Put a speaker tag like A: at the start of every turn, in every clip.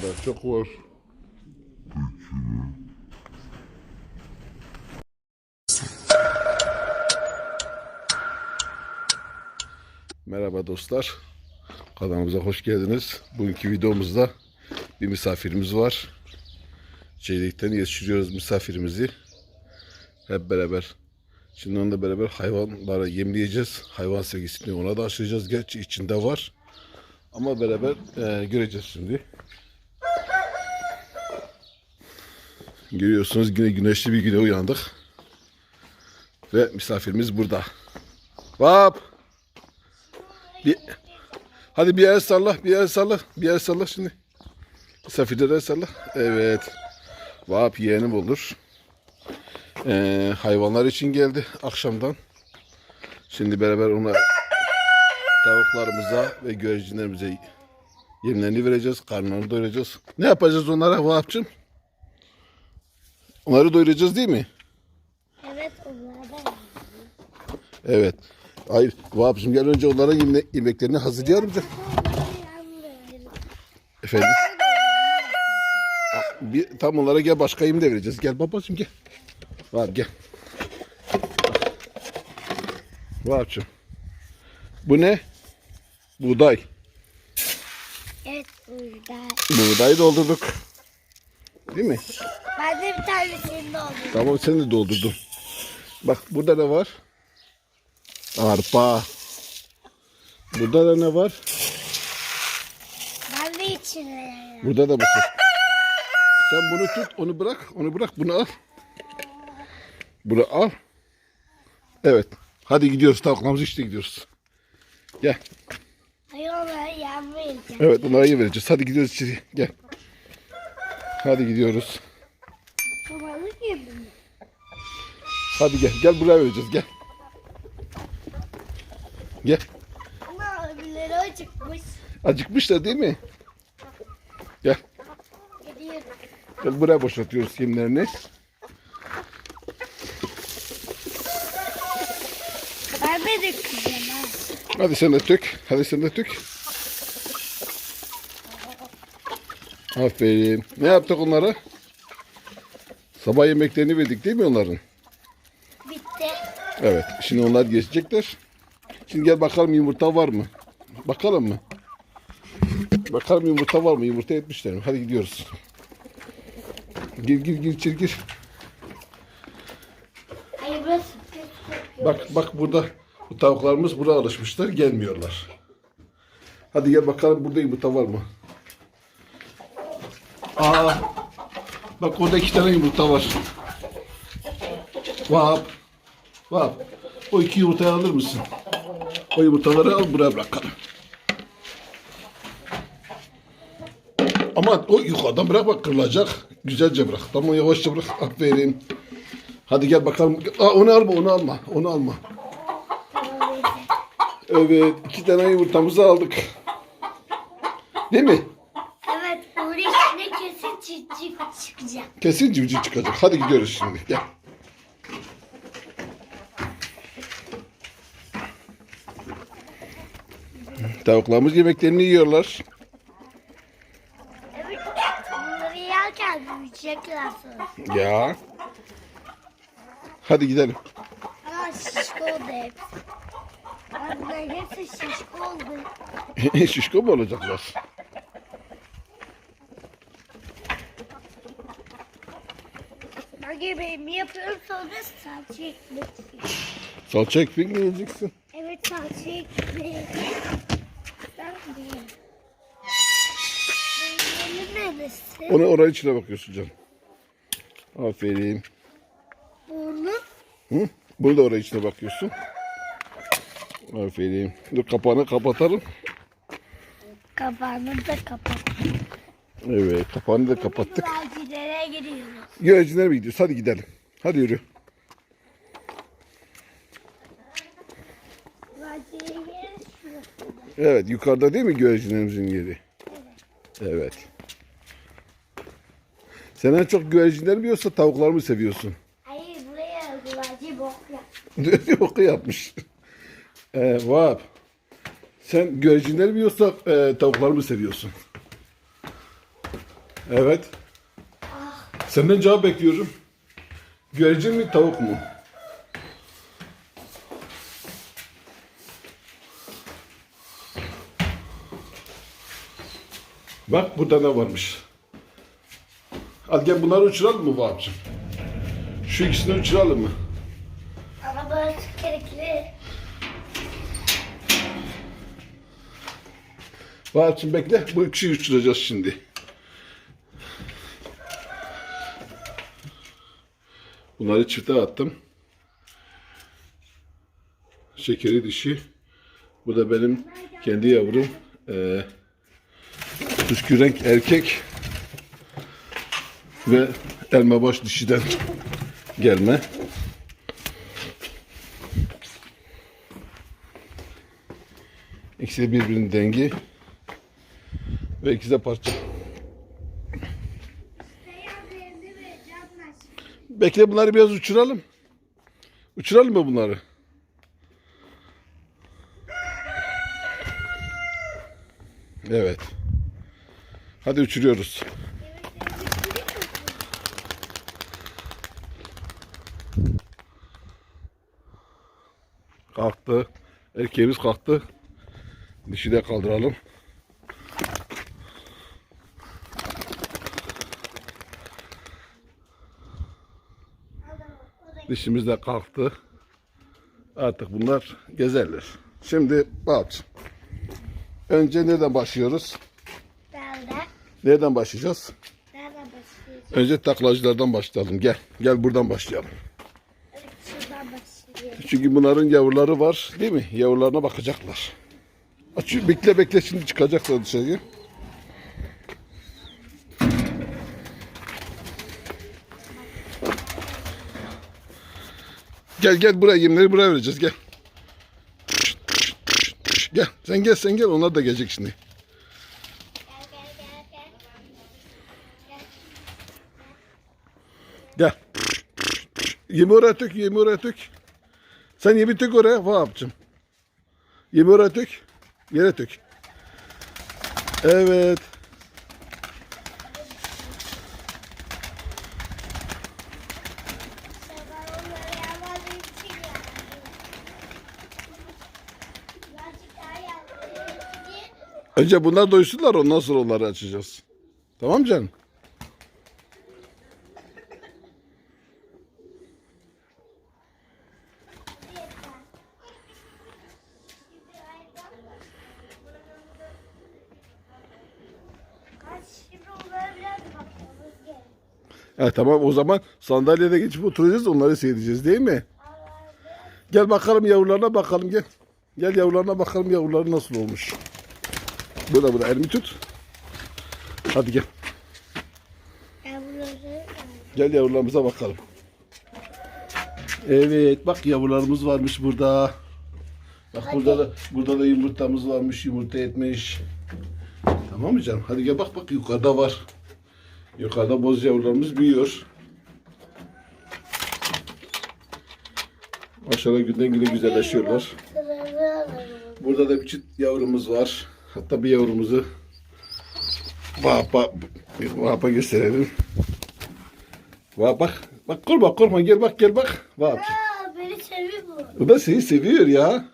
A: kadar çok var. Merhaba dostlar. Kanalımıza hoş geldiniz. Bugünkü videomuzda bir misafirimiz var. Çeyrikten yetiştiriyoruz misafirimizi. Hep beraber. Şimdi onunla beraber hayvanlara yemleyeceğiz. Hayvan sevgisini ona da aşıracağız. Gerçi içinde var. Ama beraber e, göreceğiz şimdi. Görüyorsunuz yine güneşli bir güne uyandık. Ve misafirimiz burada. Vap! Bir, hadi bir el salla, bir el salla, bir el salla şimdi. Misafirlere el salla. Evet. Vap yeğenim olur. Ee, hayvanlar için geldi akşamdan. Şimdi beraber ona tavuklarımıza ve güvercinlerimize yemlerini vereceğiz. Karnlarını doyuracağız. Ne yapacağız onlara Vahap'cığım? Onları doyuracağız değil mi?
B: Evet onlardan.
A: Evet. Hayır Vahap'cığım gel önce onlara yemle, yemeklerini hazırlayalım. Efendim? Bir, tam onlara gel başka yem de vereceğiz. Gel babacığım gel. Vahap gel. Vahap'cığım. Bu ne? Buğday.
B: Evet burada.
A: Buğdayı doldurduk. Değil mi?
B: Ben de bir tanesini doldurdum.
A: Tamam sen de doldurdun. Bak burada ne var? Arpa. Burada da ne var?
B: Ben de içine.
A: Burada da mısır. Sen bunu tut, onu bırak, onu bırak, bunu al. Bunu al. Evet. Hadi gidiyoruz, tavuklarımızı işte gidiyoruz. Gel.
B: Hayır onlara yem vereceğim.
A: Evet, bunlara iyi vereceğiz. Hadi gidiyoruz içeri. Gel. Hadi gidiyoruz.
B: Babalık yedim.
A: Hadi gel. Gel buraya vereceğiz. Gel. Gel.
B: Ama öbürleri acıkmış.
A: Acıkmışlar değil mi? Gel.
B: Gidiyorum.
A: Gel buraya boşaltıyoruz yemlerini.
B: Ben de ha.
A: Hadi sen de tök. Hadi sen de tök. Aferin. Ne yaptık onlara? Sabah yemeklerini verdik değil mi onların?
B: Bitti.
A: Evet. Şimdi onlar geçecekler. Şimdi gel bakalım yumurta var mı? Bakalım mı? Bakalım yumurta var mı? Yumurta etmişler mi? Hadi gidiyoruz. Gir gir gir içeri gir.
B: Hayır burası.
A: Bak bak burada bu tavuklarımız buraya alışmışlar gelmiyorlar. Hadi gel bakalım burada yumurta var mı? Aa, bak orada iki tane yumurta var. Vap. Vap. O iki yumurtayı alır mısın? O yumurtaları al buraya bırakalım. Ama o yukarıdan bırak bak kırılacak. Güzelce bırak. Tamam yavaşça bırak. Aferin. Hadi gel bakalım. Aa, onu alma onu alma. Onu alma. Evet iki tane yumurtamızı aldık. Değil mi?
B: Evet onun içine kesin çiçek çıkacak.
A: Kesin civciv çıkacak. Hadi gidiyoruz şimdi. Gel. Tavuklarımız yemeklerini yiyorlar.
B: Evet bunları yerken büyüyecekler sonra.
A: Ya. Hadi gidelim.
B: Aa şişko oldu hepsi. Anne hepsi şişko oldu.
A: Şişko mu olacaklar?
B: Sonra salça ekmek.
A: Salça ekmek mi yiyeceksin?
B: Evet salça ekmek.
A: Onu oraya içine bakıyorsun canım. Aferin.
B: Burnu.
A: Hı? Bunu da oraya içine bakıyorsun. Aferin. Dur kapağını kapatalım.
B: Kapağını da kapat.
A: Evet kapağını da kapattık.
B: Güvercinlere giriyoruz.
A: Güvercinlere mi gidiyoruz? Hadi gidelim. Hadi yürü.
B: Güvercinlere giriyoruz.
A: Evet yukarıda değil mi güvercinlerimizin yeri? Evet. Sen en çok güvercinler mi yoksa tavuklar mı seviyorsun?
B: Hayır buraya güvercin bok yap.
A: Oku yapmış. Ee, Vahap. Sen güvercinler mi yoksa e, tavuklar mı seviyorsun? Evet. Senden cevap bekliyorum. Güvercin mi tavuk mu? Bak burada ne varmış. Hadi gel bunları uçuralım mı Vahap'cığım? Şu ikisini uçuralım mı?
B: Ama böyle gerekli.
A: Vahap'cığım bekle. Bu ikisini uçuracağız şimdi. Bunları çifte attım. Şekeri dişi. Bu da benim kendi yavrum. Ee, püskürenk erkek. Ve elma baş dişiden gelme. İkisi de birbirinin dengi. Ve ikisi de parça. Bekle bunları biraz uçuralım. Uçuralım mı bunları? Evet. Hadi uçuruyoruz. Kalktı. Erkeğimiz kalktı. Dişi de kaldıralım. Dişimiz de kalktı. Artık bunlar gezerler. Şimdi bak. Önce nereden başlıyoruz?
B: Nerede?
A: Nereden başlayacağız?
B: Nereden başlayacağız?
A: Önce taklacılardan başlayalım. Gel. Gel buradan başlayalım.
B: Evet, şuradan başlayalım.
A: Çünkü bunların yavruları var değil mi? Yavrularına bakacaklar. Aç, bekle bekle şimdi çıkacaklar dışarıya. Gel gel buraya yemleri buraya vereceğiz gel. Gel sen gel sen gel onlar da gelecek şimdi.
B: Gel gel gel gel.
A: Gel. Yemi oraya tök, yemi oraya. Sen yemi tök oraya Vahap'cığım. Yemi oraya. Yere tök. Evet. Önce bunlar doysunlar ondan sonra onları açacağız. Tamam canım?
B: Kaç şimdi onlara biraz bakmamız gerek.
A: Ha, tamam o zaman sandalyede geçip oturacağız onları seyredeceğiz değil mi? Gel bakalım yavrularına bakalım gel. Gel yavrularına bakalım yavruları nasıl olmuş. Burada burada elimi tut. Hadi gel. Gel yavrularımıza bakalım. Evet bak yavrularımız varmış burada. Bak burada da burada da yumurtamız varmış. Yumurta etmiş. Tamam mı canım? Hadi gel bak bak yukarıda var. Yukarıda boz yavrularımız büyüyor. Maşallah günden güne güzelleşiyorlar. Burada da bir çift yavrumuz var. Hatta bir yavrumuzu Vahap'a Vahap'a gösterelim. Vahap bak. Bak korkma korkma gel bak gel bak. Vahap.
B: Beni seviyor bu.
A: O da seni seviyor ya.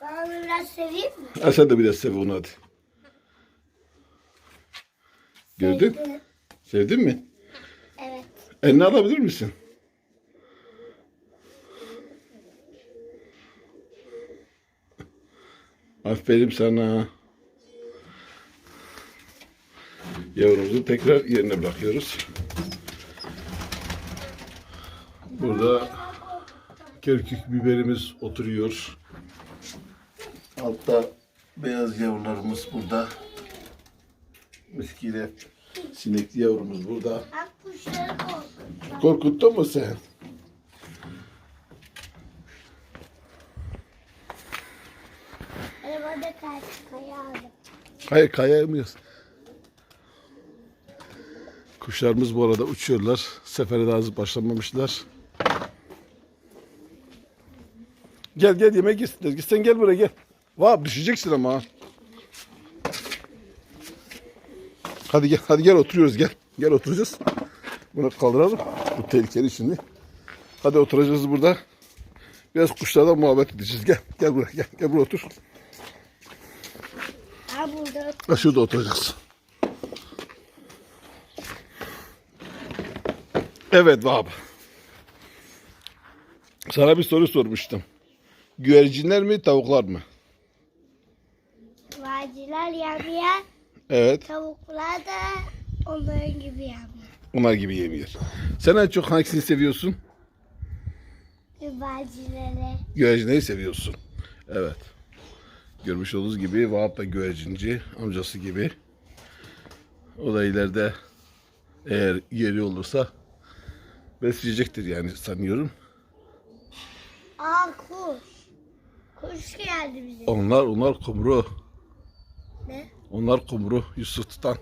B: Ben onu biraz seveyim mi?
A: Ha, sen de biraz sev onu hadi. Gördün?
B: Sevdim.
A: Sevdin mi?
B: Evet.
A: Eline alabilir misin? Aferin sana. Yavrumuzu tekrar yerine bırakıyoruz. Burada kerkük biberimiz oturuyor. Altta beyaz yavrularımız burada. Miskiyle sinekli yavrumuz burada.
B: Bak kuşları korkut.
A: Korkuttun mu sen?
B: Arabada kaç kaya aldım.
A: Hayır kayamıyoruz. Kuşlarımız bu arada uçuyorlar. Sefere daha hızlı başlamamışlar. Gel gel yemek yesinler. Git sen gel buraya gel. Vah düşeceksin ama. ha. Hadi gel, hadi gel oturuyoruz gel. Gel oturacağız. Bunu kaldıralım. Bu tehlikeli şimdi. Hadi oturacağız burada. Biraz kuşlardan muhabbet edeceğiz. Gel, gel buraya, gel, gel buraya otur.
B: Ha burada.
A: Ha, şurada oturacağız. Evet Vahap. Sana bir soru sormuştum. Güvercinler mi, tavuklar mı?
B: Vaciler yemiyor.
A: Evet,
B: Tavuklar da onların gibi yemiyor.
A: onlar gibi yemiyor. Sen en çok hangisini seviyorsun?
B: Vacileri.
A: Güvercinleri seviyorsun. Evet. Görmüş olduğunuz gibi Vahap da güvercinci, amcası gibi. O da ileride eğer yeri olursa besleyecektir yani sanıyorum.
B: Aa kuş. Kuş geldi bize.
A: Onlar onlar kumru.
B: Ne?
A: Onlar kumru Yusuf tutan.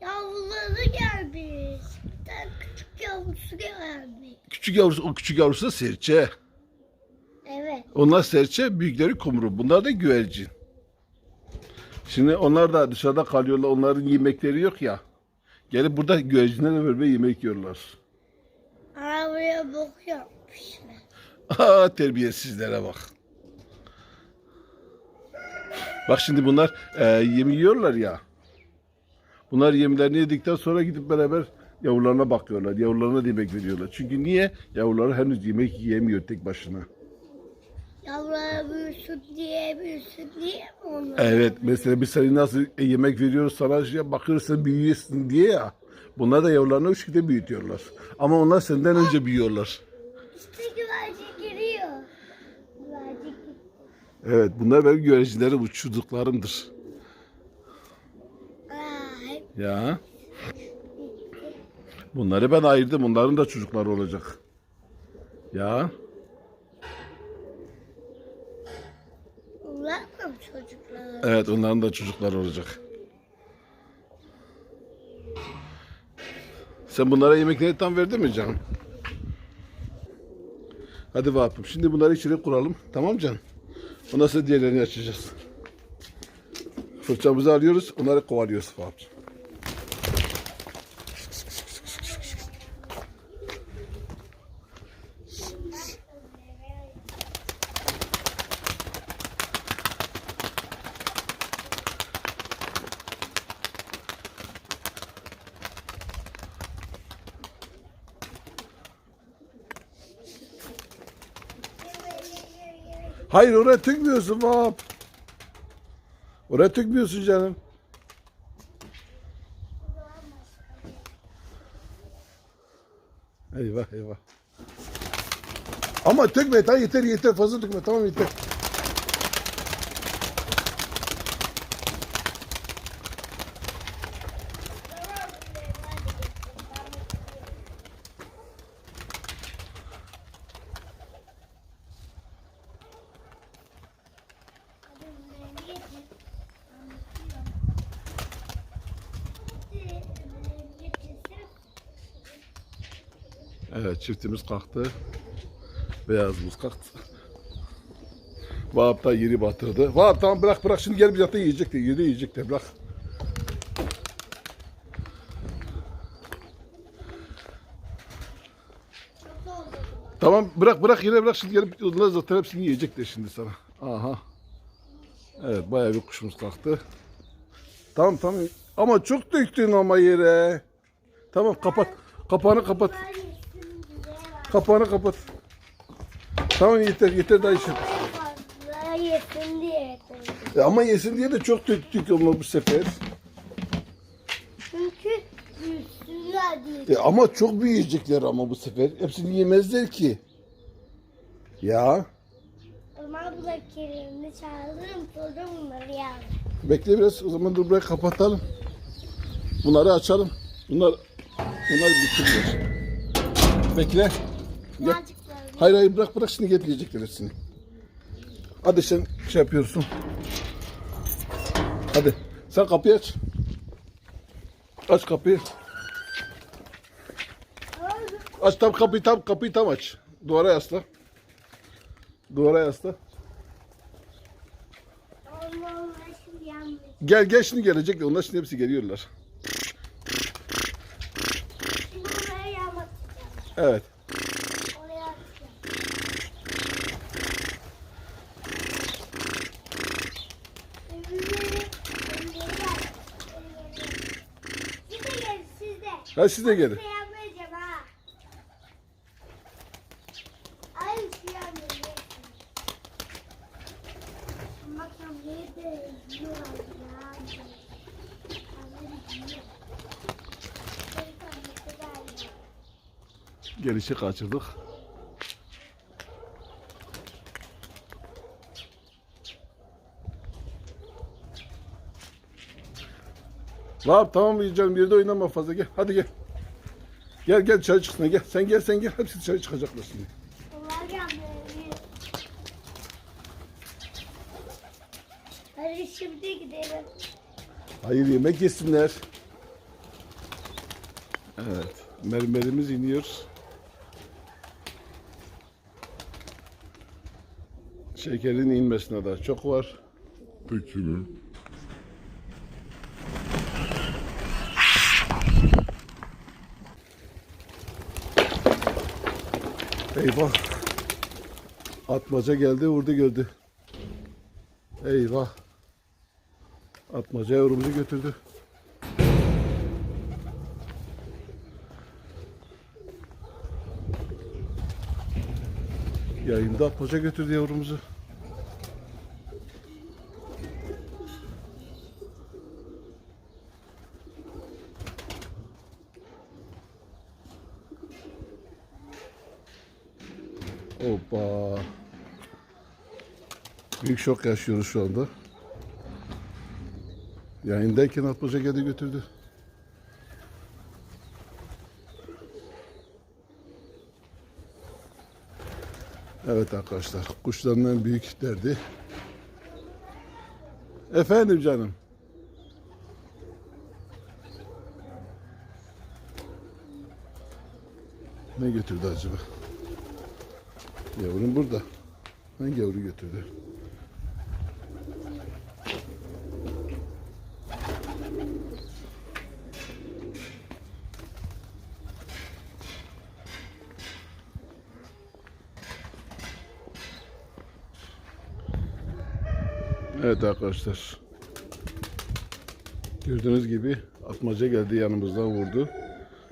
B: Yavruları gelmiş. Bir tane küçük yavrusu gelmiş.
A: Küçük yavrusu o küçük yavrusu da serçe.
B: Evet.
A: Onlar serçe, büyükleri kumru. Bunlar da güvercin. Şimdi onlar da dışarıda kalıyorlar. Onların yemekleri yok ya. Gelip burada güvercinlerle beraber yemek yiyorlar.
B: Aa buraya bok yapmışlar.
A: Aa terbiyesizlere bak. Bak şimdi bunlar e, yem yiyorlar ya. Bunlar yemlerini yedikten sonra gidip beraber yavrularına bakıyorlar. Yavrularına yemek veriyorlar. Çünkü niye? Yavruları henüz yemek yiyemiyor tek başına.
B: Yavrulara büyüsün diye büyüsün diye onlar?
A: Evet mesela biz sana nasıl e, yemek veriyoruz sana şey bakıyoruz sen büyüyorsun diye ya. Bunlar da yavrularını o şekilde büyütüyorlar. Ama onlar senden önce büyüyorlar.
B: İşte güvercin giriyor. Güvercin
A: Evet bunlar benim güvercinlerim, uçurduklarımdır. Ya. Bunları ben ayırdım. Bunların da çocukları olacak. Ya.
B: bunlar mı çocuklar?
A: Evet onların da çocukları olacak. Sen bunlara yemekleri tam verdin mi canım? Hadi Vahap'ım. Şimdi bunları içeri kuralım. Tamam canım? Ondan sonra diğerlerini açacağız. Fırçamızı alıyoruz. Onları kovalıyoruz Vahap'cığım. Hayır oraya tükmüyorsun Vahap. Oraya tükmüyorsun canım. Eyvah eyvah. Ama tükme tamam yeter yeter fazla tükme tamam yeter. Evet çiftimiz kalktı. Beyazımız kalktı. Vahap da yeri batırdı. Vahap tamam bırak bırak şimdi gel bir zaten yiyecek de yedi yiyecek de bırak. Tamam bırak bırak yine bırak şimdi gelip onlar zaten hepsini yiyecek de şimdi sana. Aha. Evet bayağı bir kuşumuz kalktı. Tamam tamam ama çok döktün ama yere. Tamam kapat. Kapağını kapat. Kapağını kapat. Tamam yeter yeter daha işin.
B: Yesin diye.
A: E ama yesin diye de çok döktük ama bu sefer.
B: Çünkü büyüsünler diye.
A: E ama çok büyüyecekler ama bu sefer. Hepsini yemezler ki. Ya.
B: O zaman bu da kelimini çağırırım sonra bunları yer.
A: Bekle biraz o zaman dur burayı kapatalım. Bunları açalım. Bunlar bunlar bitirmiyor. Bekle.
B: Birazcıklarını
A: Hayır hayır bırak bırak şimdi getirecekler hepsini. Hadi sen şey yapıyorsun. Hadi sen kapıyı aç. Aç kapıyı. Aç tam kapıyı tam kapıyı tam aç. Duvara yasla. Duvara yasla.
B: Allah'ım şimdi yanmış.
A: Gel gel şimdi gelecekler. Onlar şimdi hepsi geliyorlar.
B: Şimdi buraya yağmak
A: Evet.
B: Oraya atacağım. Evleri- evleri var. Evleri. Siz de gelin siz de.
A: Ha siz de gelin.
B: Şey yapmayacağım ha. Ay şey yapmayacağım. Bakalım nerede yiyorlar ya. Annem yiyor. Bir tanesi galiba.
A: Gelişi kaçırdık. Vahap tamam canım bir yerde oynama fazla gel. Hadi gel. Gel gel dışarı çıksın gel. Sen gel sen gel. Hepsi dışarı çıkacaklar şimdi.
B: Hadi şimdi gidelim.
A: Hayır yemek yesinler. Evet. Mermerimiz iniyor. Şekerin inmesine daha çok var.
C: Peki
A: Eyvah. Atmaca geldi vurdu gördü. Eyvah. Atmaca yavrumuzu götürdü. Yayında atmaca götürdü yavrumuzu. Büyük şok yaşıyoruz şu anda. Yayındayken atmaca geldi götürdü. Evet arkadaşlar, kuşların en büyük derdi. Efendim canım. Ne götürdü acaba? Yavrum burada. Hangi yavru götürdü? Evet arkadaşlar. Gördüğünüz gibi atmaca geldi yanımızdan vurdu.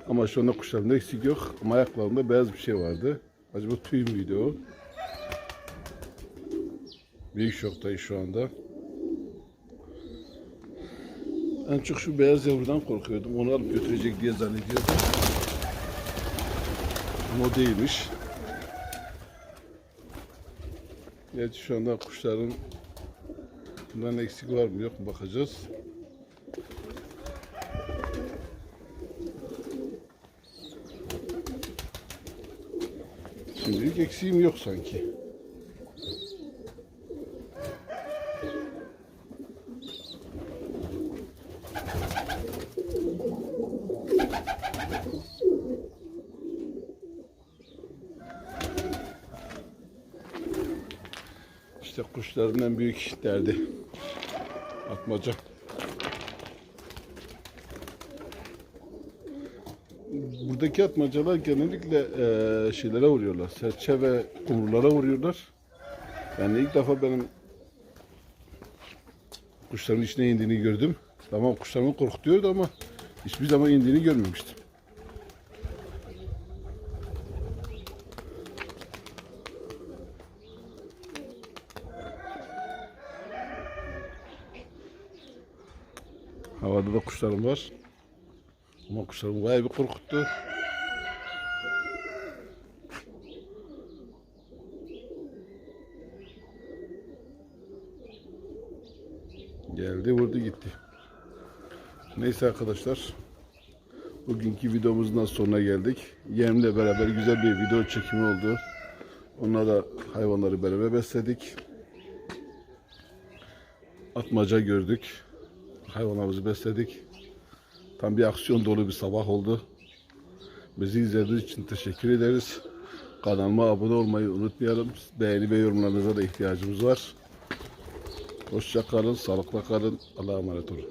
A: Ama şu anda kuşlarında eksik yok. Ama ayaklarında beyaz bir şey vardı. Acaba tüy müydü o? Büyük şoktayız şu anda. En çok şu beyaz yavrudan korkuyordum. Onu alıp götürecek diye zannediyordum. Ama o değilmiş. Gerçi şu anda kuşların bundan eksik var mı yok mu bakacağız. Şimdilik eksiğim yok sanki. İşte kuşların büyük derdi. Atmaca. Buradaki atmacalar genellikle eee, şeylere vuruyorlar. Serçe ve kumrulara vuruyorlar. Yani ilk defa benim kuşların içine indiğini gördüm. Tamam kuşlarımı korkutuyordu ama hiçbir zaman indiğini görmemiştim. Havada da kuşlarım var. Ama kuşlarım bayağı bir korkuttu. Geldi vurdu gitti. Neyse arkadaşlar. Bugünkü videomuzun sonuna geldik. Yemle beraber güzel bir video çekimi oldu. Onunla da hayvanları beraber besledik. Atmaca gördük. Hayvanlarımızı besledik. Tam bir aksiyon dolu bir sabah oldu. Bizi izlediğiniz için teşekkür ederiz. Kanalıma abone olmayı unutmayalım. Beğeni ve yorumlarınıza da ihtiyacımız var. Hoşça kalın, sağlıkla kalın. Allah'a emanet olun.